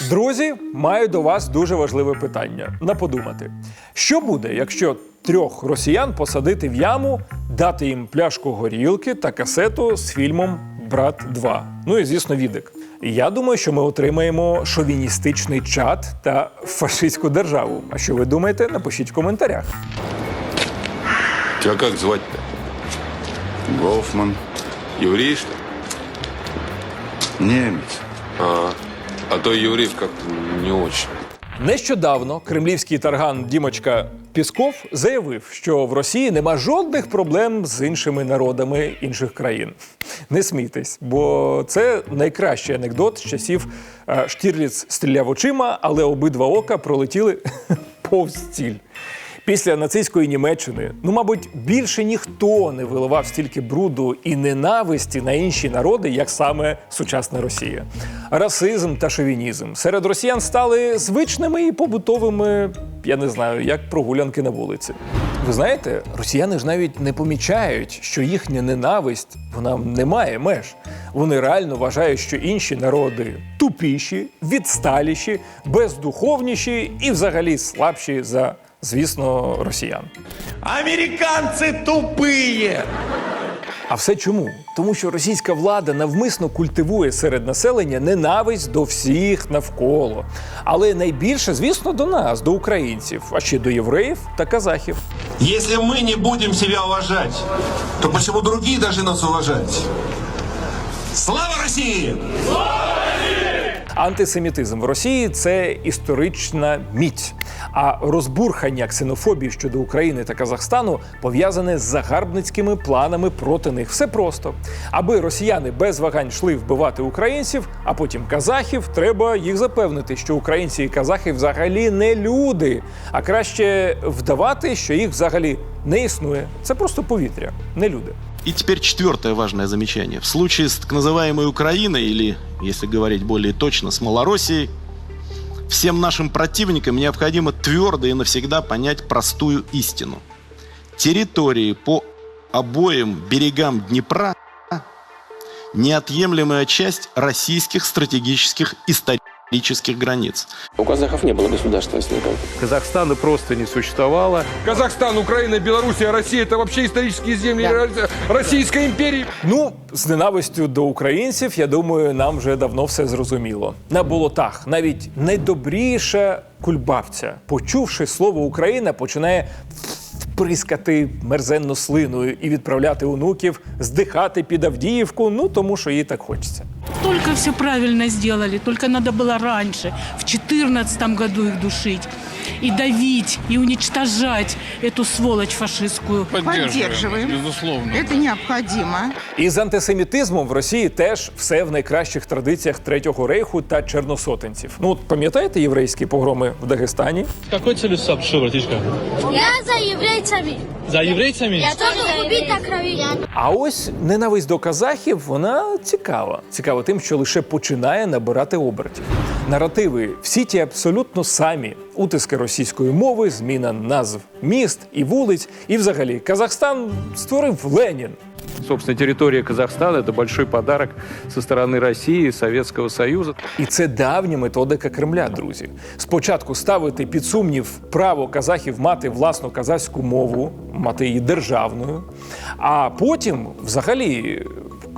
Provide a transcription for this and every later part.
Друзі, маю до вас дуже важливе питання на подумати. Що буде, якщо трьох росіян посадити в яму, дати їм пляшку горілки та касету з фільмом Брат 2? Ну і звісно, відик. Я думаю, що ми отримаємо шовіністичний чат та фашистську державу. А що ви думаєте? Напишіть в коментарях. Тебя как звать-то? Гофман. Еврей, что а то евреев как не очень. Нещодавно кремлівський тарган Дімочка Пісков заявив, що в Росії нема жодних проблем з іншими народами інших країн. Не смійтесь, бо це найкращий анекдот з часів е, Штірліц стріляв очима, але обидва ока пролетіли повз ціль. Після нацистської Німеччини, ну, мабуть, більше ніхто не виливав стільки бруду і ненависті на інші народи, як саме сучасна Росія. Расизм та шовінізм серед росіян стали звичними і побутовими, я не знаю, як прогулянки на вулиці. Ви знаєте, росіяни ж навіть не помічають, що їхня ненависть вона не має меж. Вони реально вважають, що інші народи тупіші, відсталіші, бездуховніші і взагалі слабші за, звісно, росіян. Американцы тупые! А все чому? Тому що російська влада навмисно культивує серед населення ненависть до всіх навколо. Але найбільше, звісно, до нас, до українців, а ще до євреїв та казахів. Если мы не будем себя уважать, то почему другие должны нас уважать? Слава России! Антисемітизм в Росії це історична міць. А розбурхання ксенофобії щодо України та Казахстану пов'язане з загарбницькими планами проти них. Все просто. Аби росіяни без вагань йшли вбивати українців, а потім казахів, треба їх запевнити, що українці і казахи взагалі не люди, а краще вдавати, що їх взагалі не існує. Це просто повітря, не люди. И теперь четвертое важное замечание. В случае с так называемой Украиной, или, если говорить более точно, с Малороссией, всем нашим противникам необходимо твердо и навсегда понять простую истину. Территории по обоим берегам Днепра – неотъемлемая часть российских стратегических исторических границ. У казахов не было государственности никакой. Казахстана просто не существовало. Казахстан, Украина, Белоруссия, Россия – это вообще исторические земли Российской империи. Ну, з ненавистю до українців, я думаю, нам вже давно все зрозуміло. На болотах навіть найдобріша кульбавця, почувши слово Україна, починає прискати мерзенну слиною і відправляти онуків здихати під Авдіївку, ну тому що їй так хочеться. Только все правильно сделали, только надо было раньше, в 2014 году их душить и давить, и уничтожать эту сволочь фашистскую. Поддерживаем. Безусловно. Это необходимо. І з антисемітизмом в Росії теж все в найкращих традиціях Третього рейху та чорносотенців. Ну, от пам'ятаєте єврейські погроми в Дагестані? Какой целью пришел, братишка? Я за еврейцами. За еврейцами? Я тоже убить на крови. А ось ненависть до казахів вона цікава. Цікава тим, що лише починає набирати обертів. Наративи всі ті абсолютно самі. Утиски російської мови, зміна назв міст і вулиць. І взагалі Казахстан створив Ленін. Собственно, территория Казахстана – это большой подарок со стороны России и Советского Союза. І це давня методика Кремля, друзі. Спочатку ставити під сумнів право казахів мати власну казахську мову, мати її державною, а потім, взагалі,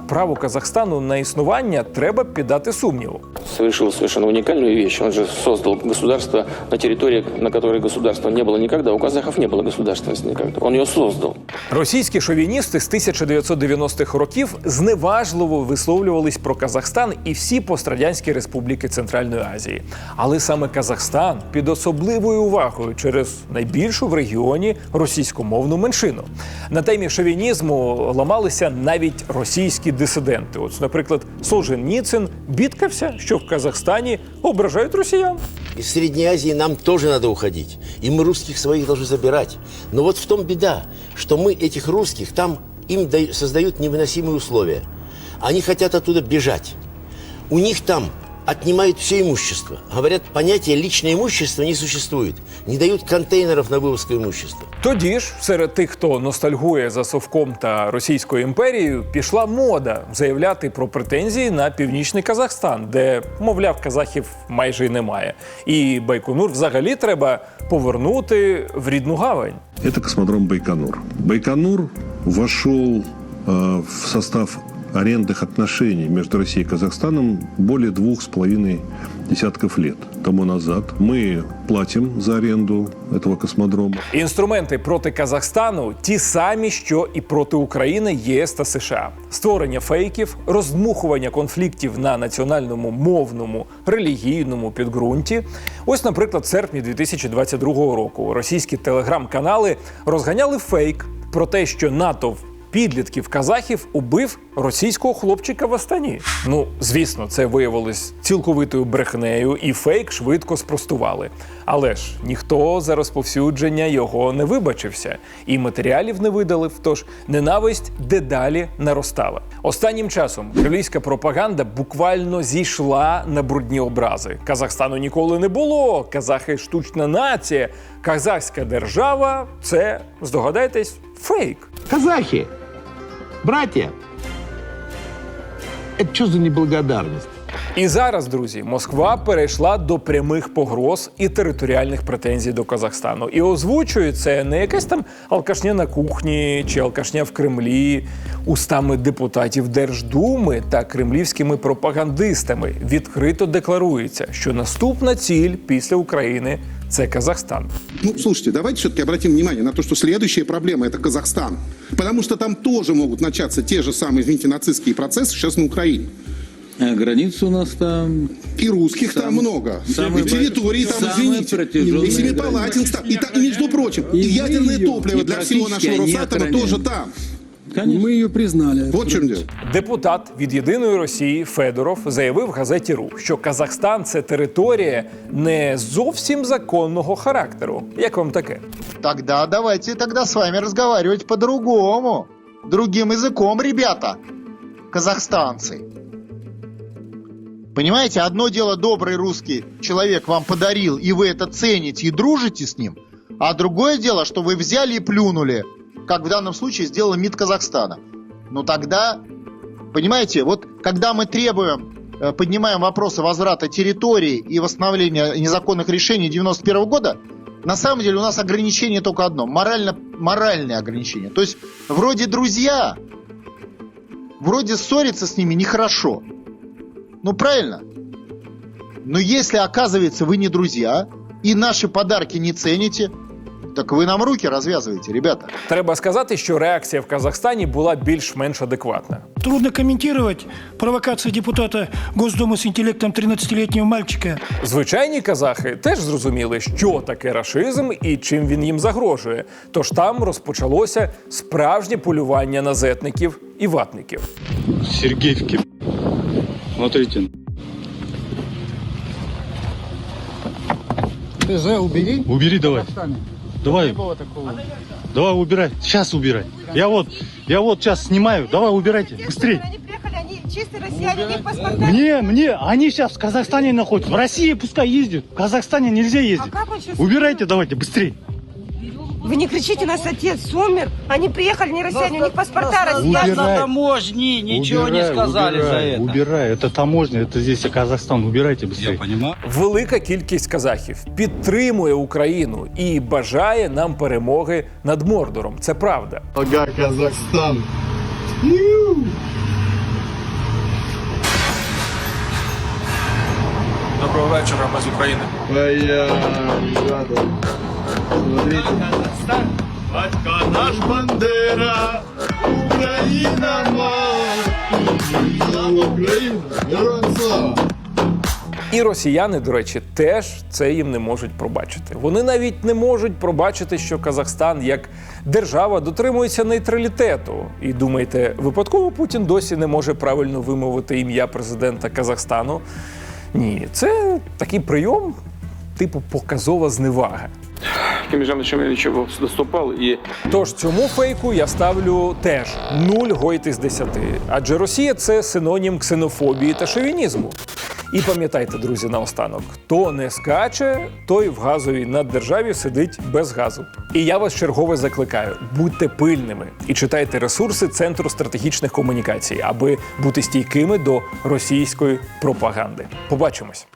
право Казахстану на існування треба піддати сумніву. Совершил совершенно уникальную вещь. Он же создал государство на территории, на которой государства не было никогда. У казахов не было государственности никогда. Он ее создал. Російські шовіністи з 1990-х років зневажливо висловлювались про Казахстан і всі пострадянські республіки Центральної Азії. Але саме Казахстан під особливою увагою через найбільшу в регіоні російськомовну меншину. На темі шовінізму ламалися навіть російські дисиденти. От, наприклад, Солженіцин бідкався, що в Казахстані ображають росіян. Из Средней Азии нам тоже надо уходить. И мы русских своих должны забирать. Но вот в том беда, что мы этих русских там им даю- создают невыносимые условия. Они хотят оттуда бежать. У них там отнимают все имущество. Говорят, понятие личное имущество не существует. Не дают контейнеров на вывозку имущества. Тоді ж серед тих, хто ностальгує за совком та Російською імперією, пішла мода заявляти про претензії на північний Казахстан, де, мовляв, казахів майже й немає. І Байконур взагалі треба повернути в рідну гавань. Это космодром Байконур. Байконур вошел э, в состав арендных отношений между Россией и Казахстаном более двух с половиной десятков лет тому назад. Мы платим за аренду этого космодрома. Інструменти проти Казахстану ті самі, що і проти України, ЄС та США: створення фейків, роздмухування конфліктів на національному мовному релігійному підґрунті. Ось, наприклад, в серпні 2022 року російські телеграм-канали розганяли фейк про те, що натовп підлітків казахів убив російського хлопчика в Астані. Ну, звісно, це виявилось цілковитою брехнею, і фейк швидко спростували. Але ж ніхто за розповсюдження його не вибачився, і матеріалів не видалив. Тож ненависть дедалі наростала. Останнім часом кремлівська пропаганда буквально зійшла на брудні образи. Казахстану ніколи не було. Казахи штучна нація. Казахська держава це здогадайтесь фейк. Казахи, братья, это что за неблагодарность? І зараз, друзі, Москва перейшла до прямих погроз і територіальних претензій до Казахстану. І озвучує це не якась там алкашня на кухні чи алкашня в Кремлі устами депутатів Держдуми та кремлівськими пропагандистами. Відкрито декларується, що наступна ціль після України це Казахстан. Ну, слушайте, давайте все-таки обратим внимание на то, что следующая проблема – это Казахстан. Потому что там тоже могут начаться те же самые, извините, нацистские процессы сейчас на Украине. Граница у нас там... И русских там много. самый и территории там, самый извините. протяженный И Семипалатинск там. И, та- и, между прочим, и, И ядерное мы ее топливо для всего практически нашего не Росатома охраняем. тоже там. Мы ее признали. Вот в чем дело. Депутат від єдиної Росії Федоров заявив в газеті РУ, що Казахстан це територія не зовсім законного характеру. Як вам таке? Тогда давайте тогда с вами разговаривать по-другому. Другим языком, ребята. Казахстанцы. Понимаете, одно дело добрый русский человек вам подарил, и вы это цените и дружите с ним, а другое дело, что вы взяли и плюнули, как в данном случае сделал МИД Казахстана. Ну тогда, понимаете, вот когда мы требуем, э, поднимаем вопросы возврата территории и восстановления незаконных решений 91 года, на самом деле у нас ограничение только одно, морально, моральное ограничение. То есть вроде друзья, вроде ссориться с ними нехорошо. Ну правильно. Но если оказывается вы не друзья и наши подарки не цените, так вы нам руки развязываете, ребята. Треба сказати, що реакція в Казахстані була більш-менш адекватна. Трудно комментировать провокации депутата Госдумы с интеллектом 13-летнего мальчика. Звичайні казахи теж зрозуміли, що таке рашизм і чим він їм загрожує. Тож там розпочалося справжнє полювання на зетників і ватників. Сергеевки. Смотрите. ТЗ убери. Убери давай. Давай. Давай убирай. Сейчас убирай. Я вот, я вот сейчас снимаю. Давай убирайте. Быстрее. Мне, мне, они сейчас в Казахстане находятся. В России пускай ездят. В Казахстане нельзя ездить. как он сейчас Убирайте давайте, быстрее. Вы не кричите, нас отец умер. Они приехали, не россияне, у них паспорта россияне. Убирай. таможни убирай, убирай, Убирай, это таможня, это здесь Казахстан. Убирайте быстрее. Я понимаю. Велика кількість казахів підтримує Україну і бажає нам перемоги над Мордором. Це правда. Ага, Казахстан. Доброго вечера, мы из Украины. Батька наш Бандера, Україна Слава Україні! Героям! І росіяни, до речі, теж це їм не можуть пробачити. Вони навіть не можуть пробачити, що Казахстан як держава дотримується нейтралітету. І думаєте, випадково Путін досі не може правильно вимовити ім'я президента Казахстану? Ні, це такий прийом, типу показова зневага. Кемежан Шемельевич доступал и Тож цьому фейку я ставлю теж 0 гойт із 10. Адже Росія це синонім ксенофобії та шовінізму. І пам'ятайте, друзі, наостанок: хто не скаче, той в газовій наддержаві сидить без газу. І я вас чергове закликаю: будьте пильними і читайте ресурси Центру стратегічних комунікацій, аби бути стійкими до російської пропаганди. Побачимось.